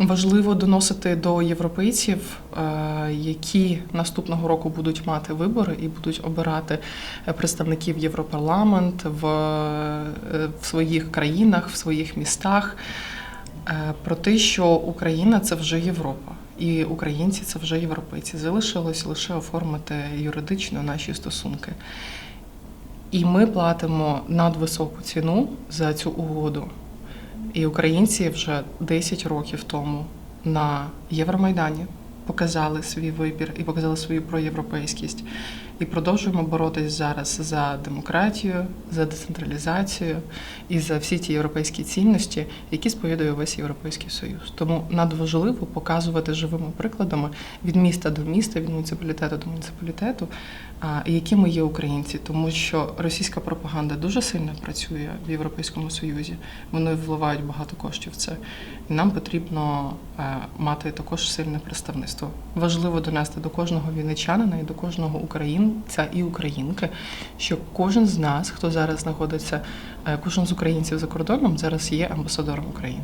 Важливо доносити до європейців, е, які наступного року будуть мати вибори і будуть обирати е, представників Європарламент в, е, в своїх країнах, в своїх містах, про те, що Україна це вже Європа. І українці це вже європейці. Залишилось лише оформити юридично наші стосунки. І ми платимо надвисоку ціну за цю угоду. І українці вже 10 років тому на Євромайдані показали свій вибір і показали свою проєвропейськість. І продовжуємо боротись зараз за демократію, за децентралізацію і за всі ті європейські цінності, які сповідує весь Європейський Союз. Тому надважливо показувати живими прикладами від міста до міста, від муніципалітету до муніципалітету, якими є українці, тому що російська пропаганда дуже сильно працює в Європейському Союзі. Вони вливають багато коштів в це. І нам потрібно е, мати також сильне представництво. Важливо донести до кожного вінничанина і до кожного українця і українки, що кожен з нас, хто зараз знаходиться, е, кожен з українців за кордоном, зараз є амбасадором України.